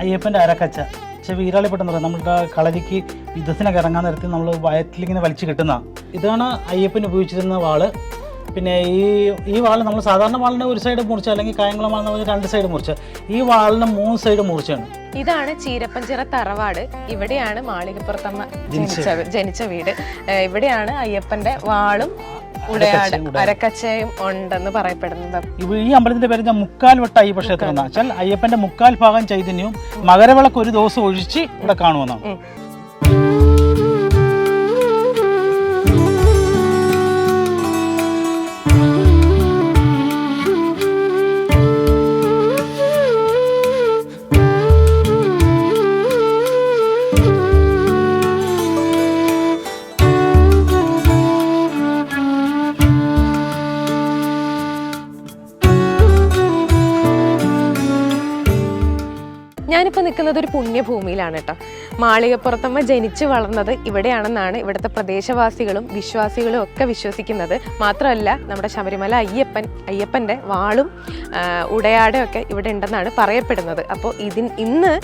അയ്യപ്പന്റെ അരക്കച്ച. പക്ഷേ വീരാളിപ്പെട്ടെന്ന് പറയാം നമ്മുടെ കളരിക്ക് യുദ്ധത്തിനൊക്കെ ഇറങ്ങാൻ നേരത്തിൽ നമ്മൾ വയറ്റിലിങ്ങനെ വലിച്ചു കിട്ടുന്ന. ഇതാണ് അയ്യപ്പൻ ഉപയോഗിച്ചിരുന്ന വാൾ. പിന്നെ ഈ ഈ വാൾ നമ്മൾ സാധാരണ വാളിനെ ഒരു സൈഡ് മുറിച്ച അല്ലെങ്കിൽ കായംകുളം വാളെന്ന് പറഞ്ഞാൽ രണ്ട് സൈഡ് മുറിച്ച. ഈ വാളിന് മൂന്ന് സൈഡ് മുറിച്ചാണ്. ഇതാണ് ചീരപ്പഞ്ചിറ തറവാട്. ഇവിടെയാണ് മാളികപ്പുറത്തമ്മ ജനിച്ച ജനിച്ച വീട്. ഇവിടെയാണ് അയ്യപ്പന്റെ വാളും ഉടയാട് അരക്കച്ചയും ഉണ്ടെന്ന് പറയപ്പെടുന്നത്. ഈ അമ്പലത്തിന്റെ പേര് ഞാൻ മുക്കാൽ വട്ട അയ്യപ്പ ക്ഷേത്രം എന്നാ വെച്ചാൽ അയ്യപ്പന്റെ മുക്കാൽ ഭാഗം ചൈതന്യവും മകരവിളക്ക് ഒരു ദിവസം ഒഴിച്ച് ഇവിടെ കാണുമെന്നാണ് ഞാനിപ്പോൾ നിൽക്കുന്നത് ഒരു പുണ്യഭൂമിയിലാണ് കേട്ടോ മാളികപ്പുറത്തമ്മ ജനിച്ചു വളർന്നത് ഇവിടെയാണെന്നാണ് ഇവിടുത്തെ പ്രദേശവാസികളും വിശ്വാസികളും ഒക്കെ വിശ്വസിക്കുന്നത്. മാത്രമല്ല നമ്മുടെ ശബരിമല അയ്യപ്പൻ അയ്യപ്പന്റെ വാളും ഉടയാടയൊക്കെ ഇവിടെ ഉണ്ടെന്നാണ് പറയപ്പെടുന്നത്. അപ്പോൾ ഇതിൻ ഇന്ന്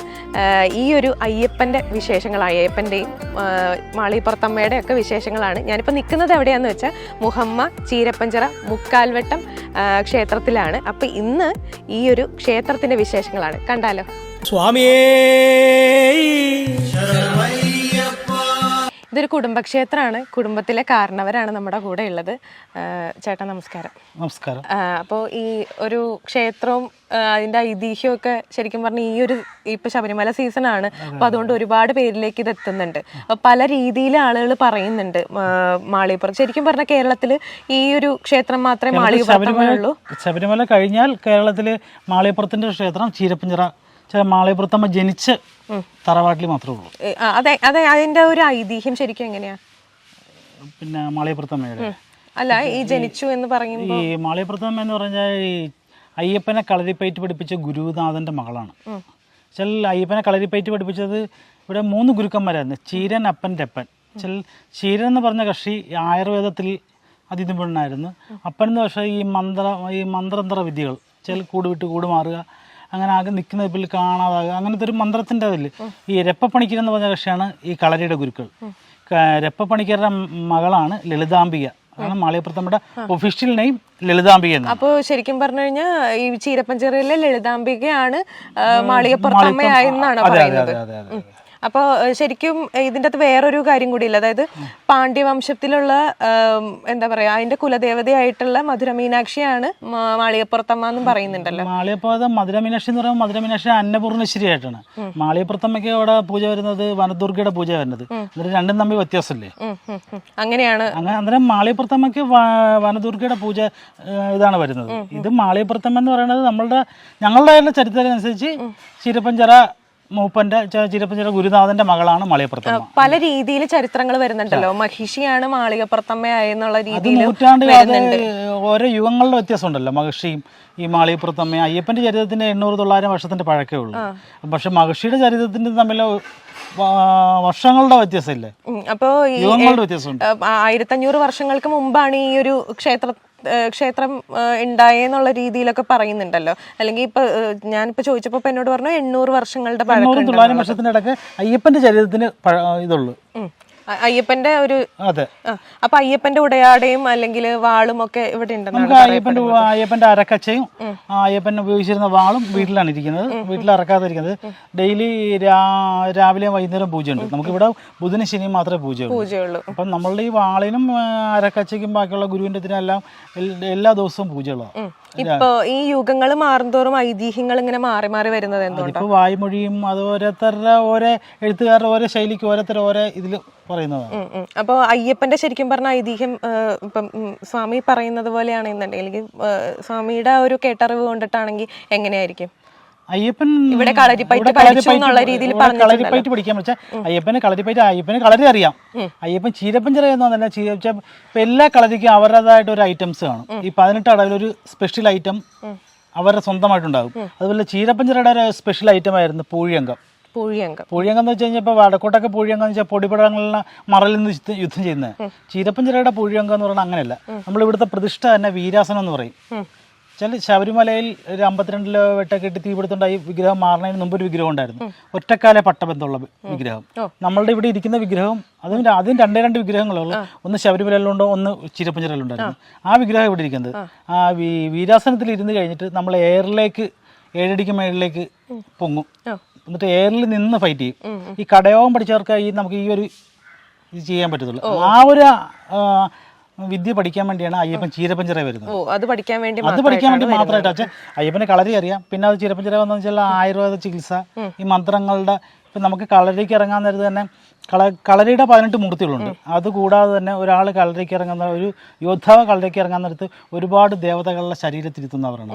ഈ ഒരു അയ്യപ്പന്റെ വിശേഷങ്ങൾ അയ്യപ്പന്റെയും മാളികപ്പുറത്തമ്മയുടെ ഒക്കെ വിശേഷങ്ങളാണ് ഞാനിപ്പോൾ നിൽക്കുന്നത് എവിടെയാണെന്ന് വെച്ചാൽ മുഹമ്മ ചീരപ്പഞ്ചറ മുക്കാൽവട്ടം ക്ഷേത്രത്തിലാണ്. അപ്പോൾ ഇന്ന് ഈ ഒരു ക്ഷേത്രത്തിന്റെ വിശേഷങ്ങളാണ്. കണ്ടാലോ? സ്വാമിയേ. ഇതൊരു കുടുംബക്ഷേത്രമാണ്. കുടുംബത്തിലെ കാരണവരാണ് നമ്മുടെ കൂടെ ഉള്ളത്. ചേട്ടാ നമസ്കാരം. നമസ്കാരം. അപ്പോൾ ഈ ഒരു ക്ഷേത്രവും അതിന്റെ അതിന്റെ ഐതിഹ്യവും ഒക്കെ ശരിക്കും പറഞ്ഞാൽ ഈ ഒരു ഇപ്പൊ ശബരിമല സീസൺ ആണ്. അപ്പൊ അതുകൊണ്ട് ഒരുപാട് പേരിലേക്ക് ഇത് എത്തുന്നുണ്ട്. അപ്പൊ പല രീതിയിൽ ആളുകൾ പറയുന്നുണ്ട് മാളികപ്പുറം. ശരിക്കും പറഞ്ഞ കേരളത്തിൽ ഈ ഒരു ക്ഷേത്രം മാത്രമേ മാളികപ്പുറത്തമ്മേ ഉള്ളൂ ശബരിമല കഴിഞ്ഞാൽ കേരളത്തിൽ മാളികപ്പുറത്തിന്റെ ക്ഷേത്രം ചീരപ്പഞ്ചിറ ചെ- മാളികപ്പുറത്തമ്മ ജനിച്ച് തറവാട്ടിൽ മാത്രമേ ഉള്ളൂ. അതെ അതെ അതിന്റെ ഒരു ഐതിഹ്യം ശരിക്കും എങ്ങനെയാ? പിന്നെ മാളികപ്പുറത്തമ്മയുടെ അല്ല ഈ ജനിച്ചു എന്ന് പറയുമ്പോൾ ഈ മാളികപ്പുറത്തമ്മ എന്ന് പറഞ്ഞാൽ ഈ അയ്യപ്പനെ കളരിപ്പയറ്റ് പഠിപ്പിച്ച ഗുരുനാഥന്റെ മകളാണ്. ചില അയ്യപ്പനെ കളരിപ്പയറ്റ് പഠിപ്പിച്ചത് ഇവിടെ മൂന്ന് ഗുരുക്കന്മാരായിരുന്നു. ചീരൻ അപ്പൻ രപ്പൻ. ചില ചീരൻ എന്ന് പറഞ്ഞ കക്ഷി ആയുർവേദത്തിൽ അതിനിപുണനായിരുന്നു അപ്പൻ എന്ന് പക്ഷേ ഈ മന്ത്ര ഈ മന്ത്രതന്ത്ര വിദ്യകൾ ചില കൂടുവിട്ട് കൂട് മാറുക അങ്ങനെ ആകെ നിൽക്കുന്ന ഇപ്പോൾ കാണാതാകുക അങ്ങനത്തെ ഒരു മന്ത്രത്തിന്റെ അതിൽ. ഈ രപ്പപ്പണിക്കർ എന്ന് പറഞ്ഞ കക്ഷിയാണ് ഈ കളരിയുടെ ഗുരുക്കൾ. രപ്പപ്പണിക്കരുടെ മകളാണ് ലളിതാംബിക. അതാണ് മാളികപ്പുറത്തമ്മയുടെ ഒഫീഷ്യൽ നെയിം ലളിതാംബിക എന്ന് അപ്പോൾ ശരിക്കും പറഞ്ഞു കഴിഞ്ഞാൽ ഈ ചീരപ്പഞ്ചേറിയിലെ ലളിതാംബികയാണ് അതെ, അതെ, പറയുന്നത്. അപ്പോൾ ശരിക്കും ഇതിന്റെ അകത്ത് വേറൊരു കാര്യം കൂടിയില്ല. അതായത് പാണ്ഡ്യവംശത്തിലുള്ള എന്താ പറയാ അതിന്റെ കുലദേവതയായിട്ടുള്ള മധുര മീനാക്ഷിയാണ് മാ- മാളികപ്പുറത്തമ്മ എന്നും പറയുന്നുണ്ടല്ലോ. മാളികപ്പുറത്ത് മധുര മീനാക്ഷി എന്ന് പറയുമ്പോൾ മധുര മീനാക്ഷി അന്നപൂർണശ്ശേരി ആയിട്ടാണ് മാളികപ്പുറത്തമ്മയ്ക്ക് അവിടെ പൂജ വരുന്നത് വനദുർഗയുടെ പൂജ വരുന്നത്. എന്നിട്ട് രണ്ടും തമ്മിൽ വ്യത്യാസമില്ലേ. അങ്ങനെയാണ്. അങ്ങനെ അന്നേരം മാളികപ്പുറത്തമ്മയ്ക്ക് വനദുർഗയുടെ പൂജ ഇതാണ് വരുന്നത്. ഇത് മാളികപ്പുറത്തമ്മ എന്ന് പറയുന്നത് നമ്മളുടെ ഞങ്ങളുടെ ചരിത്രം അനുസരിച്ച് ചിരപ്പഞ്ചിറ മൂപ്പന്റെ ചിരപ്പഞ്ചിറ ഗുരുനാഥന്റെ മകളാണ് മാളികപ്പുറത്തമ്മ പല രീതിയിൽ ചരിത്രങ്ങൾ വരുന്നുണ്ടല്ലോ. മഹിഷിയാണ് മാളികപ്പുറത്തമ്മയെന്നുള്ള രീതിയിൽ നൂറ്റാണ്ട് ഓരോ യുഗങ്ങളുടെ വ്യത്യാസം ഉണ്ടല്ലോ മഹിഷിയും ഈ മാളികപ്പുറത്തമ്മ അയ്യപ്പന്റെ ചരിത്രത്തിന് എണ്ണൂറ് തൊള്ളായിരം വർഷത്തിന്റെ പഴക്കേ ഉള്ളൂ. പക്ഷെ മഹിഷിയുടെ ചരിത്രത്തിന്റെ തമ്മിൽ വർഷങ്ങളുടെ വ്യത്യാസമില്ലേ? അപ്പോ ആയിരത്തഞ്ഞൂറ് വർഷങ്ങൾക്ക് മുമ്പാണ് ഈ ഒരു ക്ഷേത്ര ക്ഷേത്രം ഉണ്ടായെന്നുള്ള രീതിയിലൊക്കെ പറയുന്നുണ്ടല്ലോ. അല്ലെങ്കിൽ ഇപ്പൊ ഞാനിപ്പോ ചോദിച്ചപ്പോ എന്നോട് പറഞ്ഞു എണ്ണൂറ് വർഷങ്ങളുടെ പഴക്കം വർഷത്തിനിടക്ക് അയ്യപ്പന്റെ ചരിത്രത്തിന് ഇതുള്ളൂ. അയ്യപ്പന്റെ ഒരു അതെ. അപ്പൊ അയ്യപ്പന്റെ ഉടയാടയും അല്ലെങ്കിൽ വാളും ഒക്കെ ഇവിടെ ഉണ്ടെന്നാണ് നമുക്ക് അയ്യപ്പന്റെ അയ്യപ്പന്റെ അരക്കച്ചയും അയ്യപ്പൻ ഉപയോഗിച്ചിരുന്ന വാളും വീട്ടിലാണ് ഇരിക്കുന്നത്. വീട്ടിൽ അറക്കാതെ ഇരിക്കുന്നത് ഡെയിലി രാവിലെ വൈകുന്നേരം പൂജയുണ്ട്. നമുക്ക് ഇവിടെ ബുധനും ശനിയും മാത്രമേ പൂജയുള്ളൂ. അപ്പം നമ്മളുടെ ഈ വാളിനും അരക്കച്ചയ്ക്കും ബാക്കിയുള്ള ഗുരുവിന്റെ ഇതിനെല്ലാം എല്ലാ ദിവസവും പൂജകളാണ്. ഇപ്പൊ ഈ യുഗങ്ങൾ മാറുന്തോറും ഐതിഹ്യങ്ങൾ ഇങ്ങനെ മാറി മാറി വരുന്നത് എന്തുകൊണ്ടാണ് വായ്മൊഴിയും അത് ഓരോരുത്തരുടെ ഓരോ എഴുത്തുകാരുടെ ഓരോ ശൈലിക്ക് ഓരോരുത്തർ ഓരോ ഇതിൽ പറയുന്നതാണ് ഉം ഉം. അപ്പൊ അയ്യപ്പന്റെ ശരിക്കും പറഞ്ഞ ഐതിഹ്യം ഇപ്പം സ്വാമി പറയുന്നത് പോലെയാണെന്നുണ്ടെങ്കിൽ സ്വാമിയുടെ ഒരു കേട്ടറിവ് കൊണ്ടിട്ടാണെങ്കിൽ എങ്ങനെയായിരിക്കും? അയ്യപ്പൻ ഇവിടെ കളരിപ്പയറ്റ് കളരിപ്പയറ്റ് പഠിക്കാൻ വെച്ചാൽ അയ്യപ്പന് കളരിപ്പയറ്റ് അയ്യപ്പന് കളരി അറിയാം. അയ്യപ്പൻ ചീരപ്പൻ ചെറിയെന്നല്ല ചീരപ്പ എല്ലാ കളരിക്കും അവരുടേതായിട്ട് ഒരു ഐറ്റംസ് കാണും. ഈ പതിനെട്ട് അടവിലൊരു സ്പെഷ്യൽ ഐറ്റം അവരുടെ സ്വന്തമായിട്ടുണ്ടാകും. അതുപോലെ ചീരപ്പഞ്ചിറയുടെ ഒരു സ്പെഷ്യൽ ഐറ്റം ആയിരുന്നു പൂഴിയങ്കം. പൂഴിയങ്കം. പൂഴിയങ്കം എന്ന് വെച്ച് കഴിഞ്ഞാൽ ഇപ്പോൾ വടക്കോട്ടൊക്കെ പൂഴിയങ്കം എന്ന് വെച്ചാൽ പൊടിപടങ്ങളിലെ മറലിൽ നിന്ന് യുദ്ധം ചെയ്യുന്നത് ചീരപ്പഞ്ചിറയുടെ പൂഴിയങ്കം എന്ന് പറയുന്നത് അങ്ങനെയല്ല. നമ്മൾ ഇവിടുത്തെ പ്രതിഷ്ഠ തന്നെ വീരാസനം എന്ന് പറയും. വെച്ചാൽ ശബരിമലയിൽ ഒരു അമ്പത്തിരണ്ടിൽ വെട്ടൊക്കെ ഇട്ട് തീപിടുത്തുണ്ടായി വിഗ്രഹം മാറുന്നതിന് മുമ്പ് ഒരു വിഗ്രഹം ഉണ്ടായിരുന്നു. ഒറ്റക്കാല പട്ടബന്ധമുള്ള വിഗ്രഹം. നമ്മളുടെ ഇവിടെ ഇരിക്കുന്ന വിഗ്രഹം അതും ആദ്യം രണ്ടേ രണ്ട് വിഗ്രഹങ്ങളുള്ളൂ ഒന്ന് ശബരിമലയിലുണ്ടോ ഒന്ന് ചിരപ്പഞ്ചിറയിലുണ്ടായിരുന്നു ആ. വിഗ്രഹം ഇവിടെ ഇരിക്കുന്നത്. ആ. വീരാസനത്തിൽ ഇരുന്ന് കഴിഞ്ഞിട്ട് നമ്മൾ എയറിലേക്ക് ഏഴടിക്ക് മേളിലേക്ക് പൊങ്ങും. എന്നിട്ട് എയറിൽ നിന്ന് ഫൈറ്റ് ചെയ്യും. ഈ കടയോഗം പഠിച്ചവർക്ക് ഈ നമുക്ക് ഈ ഒരു ഇത് ചെയ്യാൻ പറ്റത്തുള്ളൂ. ആ ഒരു വിദ്യ പഠിക്കാൻ വേണ്ടിയാണ് അയ്യപ്പൻ ചീരപ്പഞ്ചിറ വരുന്നത്. അത് പഠിക്കാൻ വേണ്ടി അത് പഠിക്കാൻ വേണ്ടി മാത്രമായിട്ട്. അച്ഛൻ അയ്യപ്പനെ കളരി അറിയാം. പിന്നെ അത് ചീരപ്പഞ്ചിറ വന്നു വെച്ചാൽ ആയുർവേദ ചികിത്സ. ഈ മന്ത്രങ്ങളുടെ ഇപ്പം നമുക്ക് കളരിക്ക് ഇറങ്ങാൻ നേരത്ത് തന്നെ കള കളരിയുടെ പതിനെട്ട് മൂർത്തികളുണ്ട്. അതുകൂടാതെ തന്നെ ഒരാൾ കളരിക്ക് ഇറങ്ങുന്ന ഒരു യോദ്ധാവ് കളരിക്ക് ഇറങ്ങാൻ നേരത്ത് ഒരുപാട് ദേവതകളുടെ ശരീരത്തിരുത്തുന്നവരാണ്.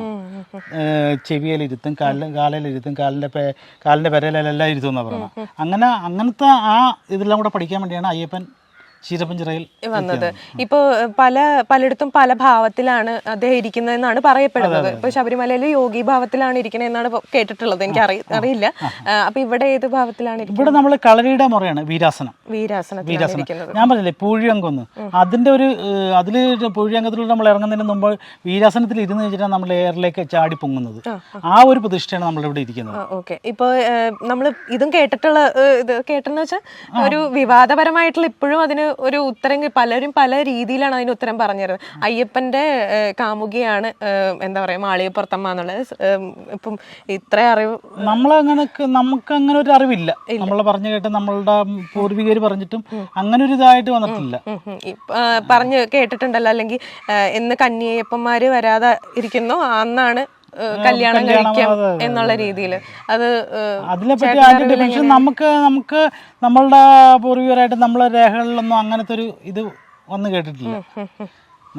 ചെവിയിലിരുത്തും കാലിൽ കാലിലിരുത്തും കാലിന്റെ പേ കാലിന്റെ പെരയിലെല്ലാം ഇരുത്തുന്നവരാണ്. അങ്ങനെ അങ്ങനത്തെ ആ ഇതെല്ലാം കൂടെ പഠിക്കാൻ വേണ്ടിയാണ് അയ്യപ്പൻ ചീരപ്പഞ്ചിറയിൽ വന്നത്. ഇപ്പൊ പല പലയിടത്തും പല ഭാവത്തിലാണ് അദ്ദേഹം ഇരിക്കുന്നതെന്നാണ് പറയപ്പെടുന്നത് ഇപ്പൊ ശബരിമലയിൽ യോഗി ഭാവത്തിലാണ് ഇരിക്കുന്നതെന്നാണ് എന്നാണ് കേട്ടിട്ടുള്ളത്. എനിക്ക് അറി അറിയില്ല. അപ്പൊ ഇവിടെ ഏത് ഭാവത്തിലാണ് ഇവിടെ നമ്മൾ കളരിയുടെ മുറയാണ് വീരാസനം. വീരാസനം. ഇരിക്കുന്നത്. ഞാൻ പറഞ്ഞില്ലേ പൂഴിയങ്കൊന്ന് അതിന്റെ ഒരു അതിൽ പൂഴിയങ്കത്തിലൂടെ നമ്മൾ ഇറങ്ങുന്നതിന് മുമ്പ് വീരാസനത്തിൽ ഇരുന്ന് കഴിഞ്ഞിട്ടാണ് നമ്മൾ എയറിലേക്ക് ചാടി പൊങ്ങുന്നത്. ആ ഒരു പ്രതിഷ്ഠയാണ് നമ്മൾ ഇവിടെ ഇരിക്കുന്നത് ഓക്കെ. ഇപ്പൊ നമ്മൾ ഇതും കേട്ടിട്ടുള്ള ഇത് കേട്ടെന്ന് വെച്ചാൽ ഒരു വിവാദപരമായിട്ടുള്ള ഇപ്പോഴും അതിന് ഒരു ഉത്തരം പലരും പല രീതിയിലാണ് അതിന് ഉത്തരം പറഞ്ഞിരുന്നത് അയ്യപ്പന്റെ കാമുകിയാണ് എന്താ പറയാ മാളികപ്പുറത്തമ്മ എന്നുള്ളത്. ഇപ്പം ഇത്ര അറിവ് നമ്മളങ്ങനെ നമുക്ക് അങ്ങനെ ഒരു അറിവില്ല. നമ്മൾ പറഞ്ഞു കേട്ട് നമ്മളുടെ പൂർവികർ പറഞ്ഞിട്ടും അങ്ങനെ ഒരു ഇതായിട്ട് വന്നിട്ടില്ല. പറഞ്ഞ് കേട്ടിട്ടുണ്ടല്ലോ. അല്ലെങ്കിൽ എന്ന് കന്നിയപ്പന്മാര് വരാതെ ഇരിക്കുന്നു? അന്നാണ് കല്യാണം കഴിക്കാം എന്നുള്ള രീതിയിൽ. അത് അതിനെപ്പറ്റി അതിന്റെ ഡെഫിനിഷൻ നമുക്ക് നമുക്ക് നമ്മളുടെ പൂർവികരായിട്ട് നമ്മളെ രേഖകളിലൊന്നും അങ്ങനത്തെ ഒരു ഇത് വന്ന് കേട്ടിട്ടില്ല.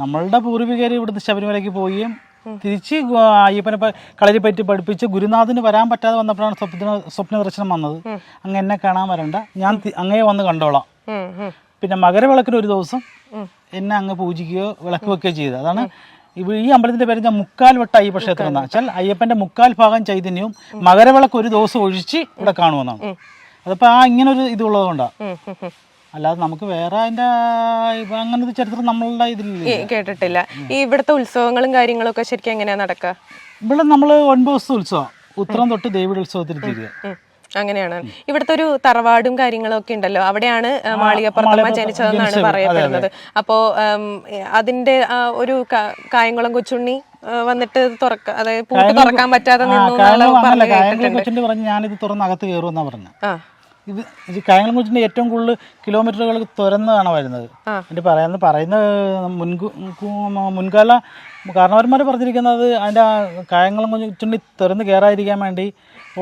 നമ്മളുടെ പൂർവികർ ഇവിടുന്ന് ശബരിമലയ്ക്ക് പോവുകയും തിരിച്ച് അയ്യപ്പനെ കളരി പറ്റി പഠിപ്പിച്ച് ഗുരുനാഥന് വരാൻ പറ്റാതെ വന്നപ്പോഴാണ് സ്വപ്ന സ്വപ്ന ദർശനം വന്നത്. അങ്ങ് എന്നെ കാണാൻ വരണ്ട. ഞാൻ അങ്ങേ വന്ന് കണ്ടോളാം. പിന്നെ മകരവിളക്കിന് ഒരു ദിവസം എന്നെ അങ്ങ് പൂജിക്കുകയോ വിളക്ക് വെക്കുകയോ ചെയ്തത് അതാണ് ഈ അമ്പലത്തിന്റെ പേര് ഞാൻ മുക്കാൽ വട്ട അയ്യപ്പ ക്ഷേത്രം എന്നാ. വെച്ചാൽ അയ്യപ്പന്റെ മുക്കാൽ ഭാഗം ചൈതന്യവും മകരവിളക്ക് ഒരു ദിവസം ഒഴിച്ച് ഇവിടെ കാണുമെന്നാണ് അതിപ്പോ ആ ഇങ്ങനെ ഒരു ഇതുള്ളത്. അല്ലാതെ നമുക്ക് വേറെ അതിന്റെ അങ്ങനത്തെ ചരിത്രം നമ്മളുടെ ഇതിലില്ല. ഈ കേട്ടിട്ടില്ല. ഈ ഇവിടുത്തെ ഉത്സവങ്ങളും കാര്യങ്ങളും ഒക്കെ ശരിക്കും എങ്ങനെയാ നടക്കുക ഇവിടെ നമ്മൾ ഒൻപത് ദിവസത്തെ ഉത്സവം. ഉത്തരം തൊട്ട് ദേവിയുടെ ഉത്സവത്തിൽ തീരുക. അങ്ങനെയാണ്. ഇവിടുത്തെ ഒരു തറവാടും കാര്യങ്ങളും ഒക്കെ ഉണ്ടല്ലോ. അവിടെയാണ് മാളികപ്പുറത്തമ്മ ജനിച്ചതെന്നാണ് പറയപ്പെടുന്നത്. അപ്പോ അതിന്റെ ഒരു കായംകുളം കൊച്ചുണ്ണി വന്നിട്ട് തുറക്ക അതായത് പൂട്ട് തുറക്കാൻ പറ്റാതെ നിന്നു പറഞ്ഞു ഞാനിത് തുറന്ന് അകത്ത് കയറുമെന്നാ പറഞ്ഞത് ആ. ഇത് ഈ ഏറ്റവും കൂടുതൽ കിലോമീറ്ററുകൾ തുറന്നതാണ് വരുന്നത്. എന്റെ പറയാന്ന് പറയുന്ന മുൻകാല കാരണവന്മാർ പറഞ്ഞിരിക്കുന്നത് അതിന്റെ കായംകുളം കൊച്ചുണ്ടി തുറന്ന് കയറാതിരിക്കാൻ വേണ്ടി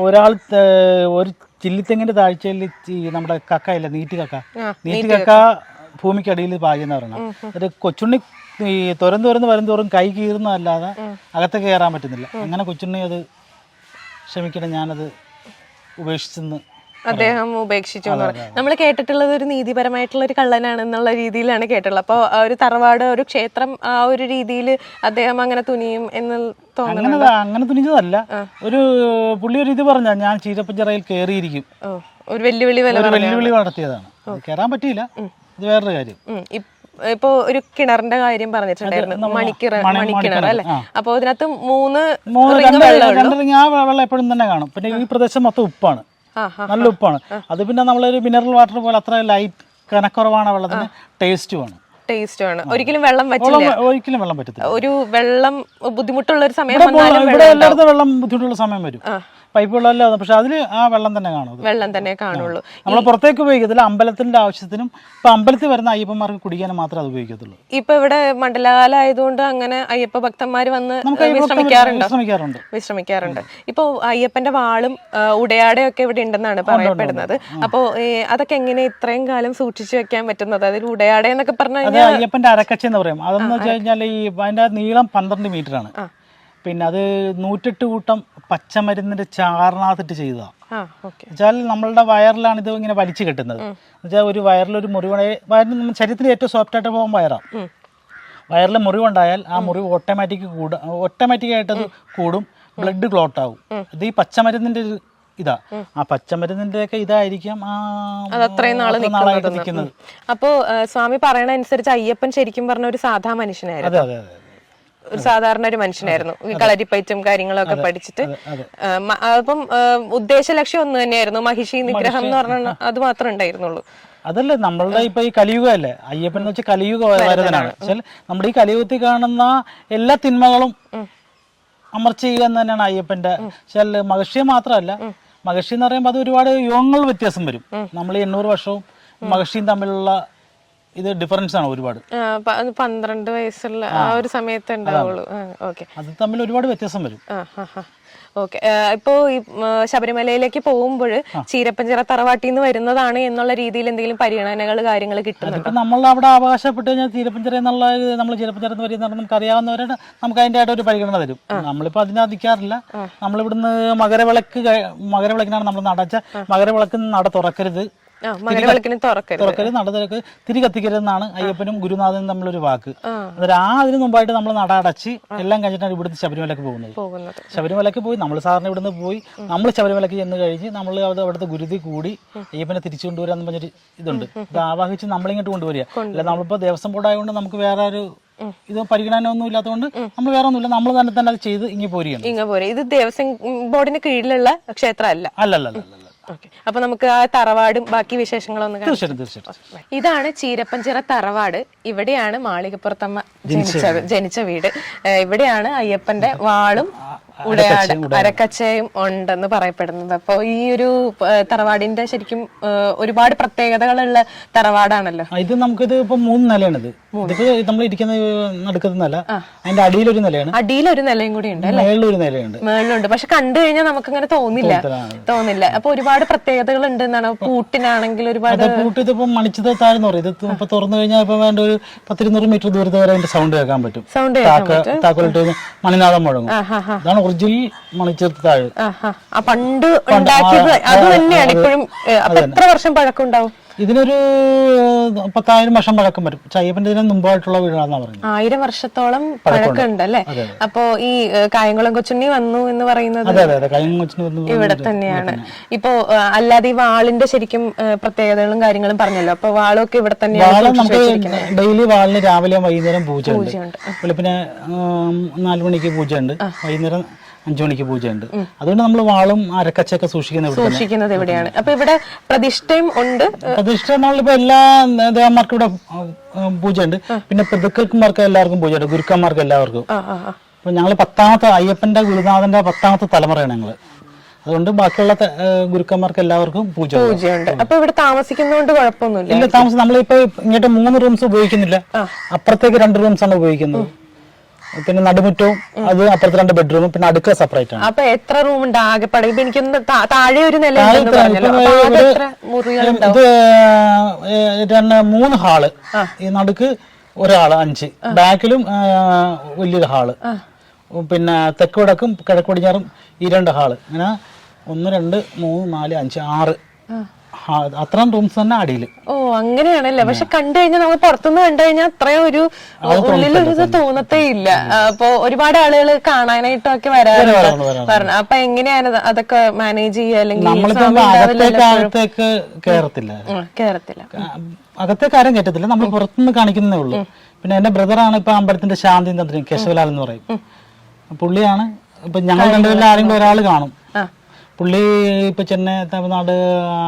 ഒരാൾ ഒരു ചില്ലിത്തെങ്ങിന്റെ താഴ്ചയിൽ നമ്മുടെ കക്ക ഇല്ല നീറ്റ് കക്ക. നീറ്റ് കക്ക ഭൂമിക്കടിയിൽ പാകുന്ന പറയണം അത് കൊച്ചുണ്ണി ഈ തുറന്ന് തുറന്ന് വരും തോറും കൈ കീറുന്നതല്ലാതെ അകത്ത് കയറാൻ പറ്റുന്നില്ല. അങ്ങനെ കൊച്ചുണ്ണി അത് ക്ഷമിക്കണം ഞാനത് ഉപേക്ഷിച്ചെന്ന് അദ്ദേഹം ഉപേക്ഷിച്ചു എന്ന് പറഞ്ഞു. നമ്മൾ കേട്ടിട്ടുള്ളത് ഒരു നീതിപരമായിട്ടുള്ള ഒരു കള്ളനാണെന്നുള്ള രീതിയിലാണ് കേട്ടിട്ടുള്ളത്. അപ്പോൾ ഒരു തറവാട് ഒരു ക്ഷേത്രം ആ ഒരു രീതിയിൽ അദ്ദേഹം അങ്ങനെ തുനിയും എന്ന് തോന്നുന്നു അങ്ങനെ അങ്ങനെ തുനിഞ്ഞതല്ല. ഒരു പുള്ളി ഒരു ഇത് പറഞ്ഞ ഞാൻ ചീരപ്പഞ്ചിറയിൽ കയറിയിരിക്കും ഒരു വെല്ലുവിളി ഒരു വെല്ലുവിളി നടത്തിയതാണ് കയറാൻ പറ്റിയില്ല. ഇത് വേറൊരു കാര്യം. ഇപ്പോ ഒരു കിണറിന്റെ കാര്യം പറഞ്ഞിട്ടുണ്ടായിരുന്നു. മണിക്കിണർ മണി- മണിക്കിണർ അല്ലെ. അപ്പൊ അതിനകത്ത് മൂന്ന് റിങ് ആ വെള്ളം എപ്പോഴും തന്നെ കാണും. പിന്നെ ഈ പ്രദേശം മൊത്തം ഉപ്പാണ്. നല്ല ഉപ്പാണ്. അത് പിന്നെ നമ്മളൊരു മിനറൽ വാട്ടർ പോലെ അത്ര ലൈറ്റ് കനക്കുറവാണ് വെള്ളത്തിന് വെള്ളത്തിന് ടേസ്റ്റുമാണ് ടേസ്റ്റ് ആണ്. ഒരിക്കലും വെള്ളം പറ്റില്ല ഒരിക്കലും വെള്ളം പറ്റത്തില്ല ഒരു വെള്ളം ബുദ്ധിമുട്ടുള്ള ഒരു സമയം ഇവിടെ എല്ലായിടത്തും വെള്ളം ബുദ്ധിമുട്ടുള്ള സമയം വരും. പൈപ്പ് വെള്ളമല്ല പക്ഷെ അതിൽ ആ വെള്ളം തന്നെ കാണും. വെള്ളം തന്നെ കാണുള്ളൂ. നമ്മൾ പുറത്തേക്ക് ഉപയോഗിക്കത്തില്ല. അമ്പലത്തിന്റെ ആവശ്യത്തിനും ഇപ്പൊ അമ്പലത്തിൽ വരുന്ന അയ്യപ്പന്മാർക്ക് കുടിക്കാനും മാത്രമേ അത് ഉപയോഗിക്കത്തുള്ളൂ. ഇപ്പൊ ഇവിടെ മണ്ഡലകാലം ആയതുകൊണ്ട് അങ്ങനെ അയ്യപ്പ ഭക്തന്മാർ വന്ന് വിശ്രമിക്കാറുണ്ട്? വിശ്രമിക്കാറുണ്ട്. വിശ്രമിക്കാറുണ്ട്. ഇപ്പൊ അയ്യപ്പന്റെ വാളും ഉടയാടയൊക്കെ ഇവിടെ ഉണ്ടെന്നാണ് പറയപ്പെടുന്നത്. അപ്പോ അതൊക്കെ എങ്ങനെ ഇത്രയും കാലം സൂക്ഷിച്ചു വെക്കാൻ പറ്റുന്നത്? അതിൽ ഉടയാട എന്നൊക്കെ പറഞ്ഞാൽ അയ്യപ്പന്റെ അരക്കച്ച എന്ന് പറയും. അതെന്ന് വെച്ച് കഴിഞ്ഞാൽ ഈ അതിന്റെ നീളം പന്ത്രണ്ട് മീറ്റർ ആണ് പിന്നെ അത് നൂറ്റെട്ട് കൂട്ടം പച്ചമരുന്നിന്റെ ചാറിനകത്തിട്ട് ചെയ്തതാണ് ആ ഓക്കെ. വെച്ചാൽ നമ്മളുടെ വയറിലാണ് ഇത് ഇങ്ങനെ വലിച്ചു കെട്ടുന്നത്. എന്നുവെച്ചാൽ ഒരു വയറിലൊരു മുറിവ് വയറിന് ശരീരത്തിൽ ഏറ്റവും സോഫ്റ്റ് ആയിട്ട് പോകാൻ വയറാണ് വയറിൽ മുറിവുണ്ടായാൽ ആ മുറിവ് ഓട്ടോമാറ്റിക് കൂട ഓട്ടോമാറ്റിക് ആയിട്ട് കൂടും ബ്ലഡ് ക്ലോട്ട് ആവും. ഇത് ഈ പച്ചമരുന്നിന്റെ ഒരു ഇതാ. ആ പച്ചമരുന്നിന്റെ ഒക്കെ ഇതായിരിക്കാം നിൽക്കുന്നത്. അപ്പോ സ്വാമി പറയണ അനുസരിച്ച് അയ്യപ്പൻ ശരിക്കും പറഞ്ഞ ഒരു സാധാ മനുഷ്യനായിരുന്നു. അതെ അതെ അതെ. ഒരു സാധാരണ ഒരു മനുഷ്യനായിരുന്നു. ഈ കളരിപ്പയറ്റും കാര്യങ്ങളൊക്കെ പഠിച്ചിട്ട്. അപ്പം ഉദ്ദേശ ലക്ഷ്യം ഒന്ന് തന്നെയായിരുന്നു. മഹിഷി നിഗ്രഹം എന്ന് പറഞ്ഞ അത് മാത്രമേ ഉണ്ടായിരുന്നുള്ളൂ. അതല്ല നമ്മളുടെ ഇപ്പൊ ഈ കലിയുഗമല്ലേ? അയ്യപ്പൻ എന്ന് വെച്ചാൽ കലിയുഗ വരതനാണ്. വെച്ചാൽ നമ്മുടെ ഈ കലിയുഗത്തിൽ കാണുന്ന എല്ലാ തിന്മകളും അമർച്ച ചെയ്യുക എന്ന് തന്നെയാണ് അയ്യപ്പന്റെ വെച്ചാൽ മഹർഷിയെ മാത്രമല്ല മഹർഷി എന്ന് പറയുമ്പോൾ അത് ഒരുപാട് യുഗങ്ങൾ വ്യത്യാസം വരും. നമ്മൾ എണ്ണൂറ് വർഷവും മഹർഷിയും തമ്മിലുള്ള ഇത് ഡിഫറൻസ് ആണ് ഒരുപാട്? പന്ത്രണ്ട് വയസ്സുള്ള ആ ഒരു സമയത്ത് ഉണ്ടാവുള്ളൂ. ഓക്കെ. അത് തമ്മിൽ ഒരുപാട് വ്യത്യാസം വരും. ഓക്കെ. ഇപ്പോ ഈ ശബരിമലയിലേക്ക് പോകുമ്പോൾ ചീരപ്പഞ്ചിറ തറവാട്ടിൽ നിന്ന് വരുന്നതാണ് എന്നുള്ള രീതിയിൽ എന്തെങ്കിലും പരിഗണനകൾ കാര്യങ്ങൾ കിട്ടുന്നുണ്ട്? നമ്മൾ അവിടെ അവകാശപ്പെട്ട് കഴിഞ്ഞാൽ തീരപ്പഞ്ചര എന്നുള്ള നമ്മൾ ചീരപ്പഞ്ചിറ എന്ന് പറയുന്ന നമുക്ക് അറിയാവുന്നവരാണ്. നമുക്ക് അതിന്റെ ആയിട്ട് ഒരു പരിഗണന തരും. നമ്മളിപ്പോ അതിനകത്ത് നിൽക്കാറില്ല നമ്മളിവിടുന്ന് മകരവിളക്ക് മകരവിളക്കിനാണ് നമ്മൾ നടച്ച. മകരവിളക്ക് നട തുറക്കരുത്. തുറക്കരുത്. നടതിരക്ക് തിരി കത്തിക്കരുതെന്നാണ് അയ്യപ്പനും ഗുരുനാഥനും തമ്മിലൊരു വാക്ക്. അന്നേരം ആ അതിന് മുമ്പായിട്ട് നമ്മൾ നട അടച്ച് എല്ലാം കഴിഞ്ഞിട്ടാണ് ഇവിടുന്ന് ശബരിമലക്ക് പോകുന്നത്. ശബരിമലക്ക് പോയി നമ്മൾ സാറിന് ഇവിടുന്ന് പോയി നമ്മൾ ശബരിമലക്ക് ചെന്ന് കഴിഞ്ഞ് നമ്മൾ അത് അവിടുത്തെ ഗുരുതി കൂടി അയ്യപ്പനെ തിരിച്ചു കൊണ്ടുവരാന്ന് പറഞ്ഞൊരു ഇതുണ്ട്. ഇത് ആവാഹിച്ച് നമ്മളിങ്ങോട്ട് കൊണ്ടുവരിക. അല്ല നമ്മളിപ്പോ ദേവസ്വം ബോർഡ് ആയതുകൊണ്ട് നമുക്ക് വേറെ ഒരു ഇത് പരിഗണനൊന്നും ഇല്ലാത്തതുകൊണ്ട് നമ്മൾ വേറെ ഒന്നുമില്ല. നമ്മൾ തന്നെ തന്നെ അത് ചെയ്ത് ഇങ്ങനെ പോരുകയാണ്. ഇങ്ങനെ പോരെ ഇത് ദേവസ്വം ബോർഡിന്റെ കീഴിലുള്ള ക്ഷേത്രമല്ല. അല്ല അല്ല അല്ല അപ്പൊ നമുക്ക് ആ തറവാടും ബാക്കി വിശേഷങ്ങളൊന്നും ഒന്ന് തീർച്ചയായിട്ടും തീർച്ചയായിട്ടും. ഇതാണ് ചീരപ്പഞ്ചിറ തറവാട്. ഇവിടെയാണ് മാളികപ്പുറത്തമ്മ ജനിച്ച ജനിച്ച വീട്. ഇവിടെയാണ് അയ്യപ്പന്റെ വാളും ഉടയാട് അരക്കച്ചയും ഉണ്ടെന്ന് പറയപ്പെടുന്നത്. അപ്പൊ ഈ ഒരു തറവാടിന്റെ ശരിക്കും ഒരുപാട് പ്രത്യേകതകളുള്ള തറവാടാണല്ലോ. ഇത് നമുക്കിത് ഇപ്പൊ മൂന്ന് നിലയാണ് ഇതിപ്പോ നമ്മൾ ഇരിക്കുന്ന നടക്കുന്ന നില അതിന്റെ ഒരു നിലയാണ്. അടിയിൽ ഒരു നിലയും കൂടി ഉണ്ട് മേളിലൊരു നിലയുണ്ട്. മേളിലുണ്ട്. പക്ഷെ കണ്ടു കഴിഞ്ഞാൽ നമുക്ക് അങ്ങനെ തോന്നില്ല തോന്നില്ല. അപ്പൊ ഒരുപാട് പ്രത്യേകതകൾ ഉണ്ട് എന്നാണ് പൂട്ടിനാണെങ്കിൽ ഒരുപാട് പൂട്ട് ഇതിപ്പോ മണിച്ചത് താഴ്ന്ന് പറയും. ഇത് ഇപ്പൊ തുറന്നു കഴിഞ്ഞാൽ ഇപ്പൊ വേണ്ട ഒരു പത്തിരുന്നൂറ് മീറ്റർ ദൂരത്ത് വരെ അതിന്റെ സൗണ്ട് കേൾക്കാൻ പറ്റും. സൗണ്ട് താക്കോലിട്ട് മണിനാഥം മുഴങ്ങും. ഇതാണ് ഒറിജിനൽ മണിച്ചേർത്ത് താഴെ. ആ പണ്ട് ഉണ്ടാക്കിയത് അത് തന്നെയാണ് ഇപ്പോഴും എത്ര വർഷം പഴക്കം ഉണ്ടാവും? ഇതിനൊരു പത്തായിരം വർഷം പഴക്കം വരും. ചയ്യപ്പന്റെ ഇതിന് മുമ്പായിട്ടുള്ള വീടാണെന്നാ പറഞ്ഞത് ആയിരം വർഷത്തോളം പഴക്കമുണ്ട്. അല്ലേ? അപ്പോ ഈ കായംകുളം കൊച്ചുണ്ണി വന്നു എന്ന് പറയുന്നത് അതെ അതെ വന്ന് ഇവിടെ തന്നെയാണ്. ഇപ്പോ അല്ലാതെ ഈ വാളിന്റെ ശരിക്കും പ്രത്യേകതകളും കാര്യങ്ങളും പറഞ്ഞല്ലോ. അപ്പൊ വാളൊക്കെ ഇവിടെ തന്നെയാണ് ഡെയിലി വാളിന് രാവിലെ വൈകുന്നേരം പൂജ ഉണ്ട്. വെളുപ്പിനെ നാല് മണിക്ക് പൂജ ഉണ്ട് വൈകുന്നേരം അഞ്ചു മണിക്ക് പൂജ ഉണ്ട് അതുകൊണ്ട് നമ്മൾ വാളും അരക്കച്ചൊക്കെ സൂക്ഷിക്കുന്നത് സൂക്ഷിക്കുന്നത് എവിടെയാണ് അപ്പൊ ഇവിടെ പ്രതിഷ്ഠയും ഉണ്ട്. പ്രതിഷ്ഠ നമ്മളിപ്പോ എല്ലാ ദേവന്മാർക്കും ഇവിടെ പൂജ ഉണ്ട് പിന്നെ പിതൃക്കന്മാർക്ക് എല്ലാവർക്കും പൂജ ഉണ്ട് ഗുരുക്കന്മാർക്ക് എല്ലാവർക്കും. അപ്പൊ ഞങ്ങൾ പത്താമത്തെ അയ്യപ്പന്റെ ഗുരുനാഥന്റെ പത്താമത്തെ തലമുറയാണ് ഞങ്ങൾ. അതുകൊണ്ട് ബാക്കിയുള്ള ഗുരുക്കന്മാർക്ക് എല്ലാവർക്കും പൂജ. പൂജയുണ്ട്. അപ്പൊ ഇവിടെ താമസിക്കുന്നതുകൊണ്ട് കുഴപ്പമൊന്നുമില്ല. ഇല്ല താമസം നമ്മളിപ്പോ ഇങ്ങോട്ട് മൂന്ന് റൂംസ് ഉപയോഗിക്കുന്നില്ല. അപ്പുറത്തേക്ക് രണ്ട് റൂംസ് ആണ് ഉപയോഗിക്കുന്നത്. പിന്നെ നടുമുറ്റവും അത് അപ്പുറത്തെ രണ്ട് ബെഡ്റൂമും പിന്നെ അടുക്കള സെപ്പറേറ്റ് ആണ്. അപ്പൊ എത്ര റൂം ഉണ്ട് ആകെപ്പാടെ ഇപ്പൊ എനിക്കൊന്ന് താഴെ ഒരു നില ഇത് മൂന്ന് ഹാൾ ഈ നടുക്ക് ഒരാൾ അഞ്ച്. ബാക്കിലും വലിയൊരു ഹാൾ പിന്നെ തെക്ക് വടക്കും കിഴക്ക് പടിഞ്ഞാറും ഈ രണ്ട് ഹാൾ അങ്ങനെ ഒന്ന് രണ്ട് മൂന്ന് നാല് അഞ്ച് ആറ്. അത്രയും റൂംസ് തന്നെ അടിയിൽ ഓ അങ്ങനെയാണല്ലേ? പക്ഷെ കണ്ടു കഴിഞ്ഞാൽ നമ്മൾ പുറത്തുനിന്ന് കണ്ടു കഴിഞ്ഞാൽ അത്രയും ഒരു ഉള്ളിലൊരു ഇത് തോന്നത്തേ ഇല്ല. അപ്പൊ ഒരുപാട് ആളുകൾ കാണാനായിട്ടൊക്കെ വരാറുണ്ട്. പറഞ്ഞു? അപ്പൊ എങ്ങനെയാണ് അത് അതൊക്കെ മാനേജ് ചെയ്യുക? അല്ലെങ്കിൽ അകത്തേക്ക് കേറത്തില്ല. ആ, കാര്യം ആരും കയറ്റത്തില്ല നമ്മൾ പുറത്തുനിന്ന് കാണിക്കുന്നേ ഉള്ളൂ. പിന്നെ എന്റെ ബ്രദറാണ് ഇപ്പൊ അമ്പലത്തിന്റെ ശാന്തി തന്ത്രി കേശവലാൽ എന്ന് പറയും. പുള്ളിയാണ്. ഇപ്പൊ ഞങ്ങൾ രണ്ടുപേരിൽ ആരെങ്കിലും ഒരാൾ കാണും. പുള്ളി ഇപ്പൊ ചെന്നൈ തമിഴ്നാട്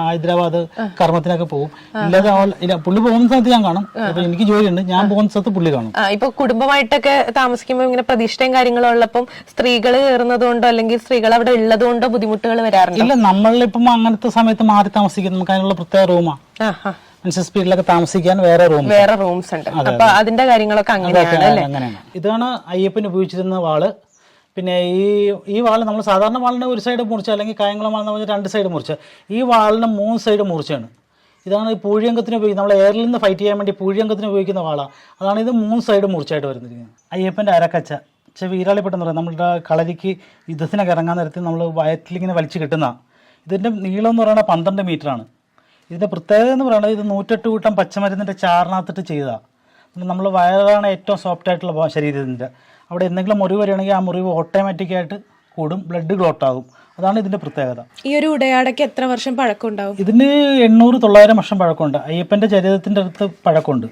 ഹൈദരാബാദ് കർമ്മത്തിനൊക്കെ പോകും. ഇല്ലാതെ ഇല്ല പുള്ളി പോകുന്ന സ്ഥലത്ത് ഞാൻ കാണും. അപ്പൊ എനിക്ക് ജോലിയുണ്ട്. ഞാൻ പോകുന്ന സ്ഥലത്ത് പുള്ളി കാണും. ഇപ്പൊ കുടുംബമായിട്ടൊക്കെ താമസിക്കുമ്പോൾ ഇങ്ങനെ പ്രതിഷ്ഠയും കാര്യങ്ങളും ഉള്ളപ്പം സ്ത്രീകൾ കയറുന്നത് കൊണ്ടോ അല്ലെങ്കിൽ സ്ത്രീകൾ അവിടെ ഉള്ളതുകൊണ്ടോ ബുദ്ധിമുട്ടുകൾ വരാറുണ്ട്? ഇല്ല നമ്മളിപ്പം അങ്ങനത്തെ സമയത്ത് മാറി താമസിക്കും. നമുക്ക് അതിനുള്ള പ്രത്യേക റൂമാണ് മനുഷ്യ സ്പീഡിലൊക്കെ താമസിക്കാൻ വേറെ റൂം വേറെ റൂംസ് ഉണ്ട്. അപ്പൊ അതിന്റെ കാര്യങ്ങളൊക്കെ അങ്ങനെയാണ്. ഇതാണ് അയ്യപ്പൻ ഉപയോഗിച്ചിരുന്ന വാൾ. പിന്നെ ഈ ഈ വാളിന് നമ്മൾ സാധാരണ വാളിന് ഒരു സൈഡ് മുറിച്ച അല്ലെങ്കിൽ കായംകുളം വാളിനെ പറഞ്ഞാൽ രണ്ട് സൈഡ് മുറിച്ച. ഈ വാളിന് മൂന്ന് സൈഡ് മുറിച്ചാണ്. ഇതാണ് ഈ പൂഴിയംഗത്തിന് ഉപയോഗിക്കുന്നത് നമ്മൾ എയറിൽ നിന്ന് ഫൈറ്റ് ചെയ്യാൻ വേണ്ടി പൂഴിയംഗത്തിന് ഉപയോഗിക്കുന്ന വാളാണ് അതാണ് ഇത് മൂന്ന് സൈഡ് മുറിച്ചായിട്ട് വരുന്നിരിക്കുന്നത്. അയ്യപ്പന്റെ അരക്കച്ച. ചെവി വീരാളിപ്പെട്ടെന്ന് പറയാം നമ്മുടെ കളരിക്ക് യുദ്ധത്തിനൊക്കെ ഇറങ്ങാൻ നേരത്തിൽ നമ്മൾ വയറ്റിലിങ്ങനെ വലിച്ചു കിട്ടുന്ന. ഇതിന്റെ നീളം എന്ന് പറയുന്നത് പന്ത്രണ്ട് മീറ്ററാണ് ഇതിന്റെ പ്രത്യേകത എന്ന് പറയുന്നത് ഇത് നൂറ്റെട്ട് കൂട്ടം പച്ചമരുന്നിന്റെ ചാറിനകത്തിട്ട് ചെയ്തതാണ് നമ്മൾ വയറാണ് ഏറ്റവും സോഫ്റ്റ് ആയിട്ടുള്ള ശരീരത്തിന്റെ. അവിടെ എന്തെങ്കിലും മുറിവ് വരികയാണെങ്കിൽ ആ മുറിവ് ഓട്ടോമാറ്റിക്കായിട്ട് കൂടും ബ്ലഡ് ക്ലോട്ട് ആകും. അതാണ് ഇതിന്റെ പ്രത്യേകത. ഈ ഒരു ഉടയാടയ്ക്ക് എത്ര വർഷം പഴക്കമുണ്ടാവും? ഇതിന് എണ്ണൂറ് തൊള്ളായിരം വർഷം പഴക്കമുണ്ട്. അയ്യപ്പന്റെ ചരിത്രത്തിന്റെ അടുത്ത് പഴക്കമുണ്ട്.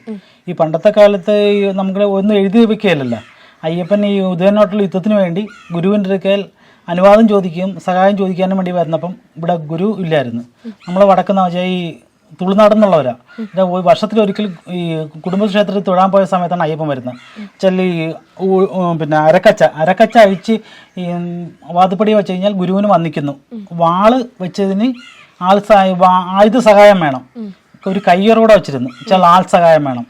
ഈ പണ്ടത്തെ കാലത്ത് നമ്മൾ നമുക്ക് ഒന്നും എഴുതി വെക്കുകയല്ലല്ലോ. അയ്യപ്പൻ ഈ ഉദയനായിട്ടുള്ള യുദ്ധത്തിന് വേണ്ടി ഗുരുവിന്റെ അടുക്കൽ അനുവാദം ചോദിക്കുകയും സഹായം ചോദിക്കാനും വേണ്ടി വരുന്നപ്പം ഇവിടെ ഗുരു ഇല്ലായിരുന്നു. നമ്മൾ വടക്കുന്ന വെച്ചാൽ ഈ തുളുനാടെന്നുള്ളവരാ. വർഷത്തിൽ ഒരിക്കൽ ഈ കുടുംബക്ഷേത്രത്തിൽ തൊഴാൻ പോയ സമയത്താണ് അയ്യപ്പൻ വരുന്നത്. ഉം പിന്നെ അരക്കച്ച. അരക്കച്ച അഴിച്ച് ഈ വാതുപ്പടി വെച്ച് കഴിഞ്ഞാൽ ഗുരുവിന് വന്നിക്കുന്നു. വാൾ വെച്ചതിന് ആൾ സഹായ- ആയുധ സഹായം വേണം. ഒരു കയ്യറോടെ വെച്ചിരുന്നു. വെച്ചാൽ ആൾ സഹായം വേണം.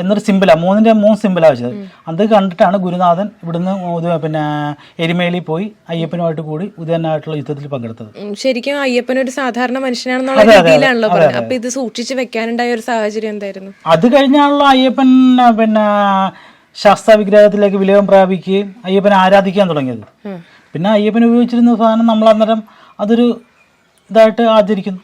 എന്നൊരു സിമ്പിളാ മൂന്നിന്റെ മൂന്ന് സിമ്പിളാ വെച്ചത്. അത് കണ്ടിട്ടാണ് ഗുരുനാഥൻ ഇവിടുന്ന് പിന്നെ എരുമേലി പോയി അയ്യപ്പനുമായിട്ട് കൂടി ഉദയനായിട്ടുള്ള യുദ്ധത്തിൽ പങ്കെടുത്തത്. ശരിക്കും അയ്യപ്പൻ ഒരു സാധാരണ മനുഷ്യനാണെന്നുള്ള രീതിയിലാണല്ലോ. അപ്പൊ ഇത് സൂക്ഷിച്ചു വെക്കാനുണ്ടായ ഒരു സാഹചര്യം എന്തായിരുന്നു? അത് കഴിഞ്ഞാണല്ലോ അയ്യപ്പൻ പിന്നെ ശാസ്ത്ര വിഗ്രഹത്തിലേക്ക് വിലയം പ്രാപിക്കുകയും അയ്യപ്പനെ ആരാധിക്കാൻ തുടങ്ങിയത്. പിന്നെ അയ്യപ്പൻ ഉപയോഗിച്ചിരുന്ന സാധനം നമ്മൾ അന്നേരം അതൊരു ഇതായിട്ട് ആചരിക്കുന്നു.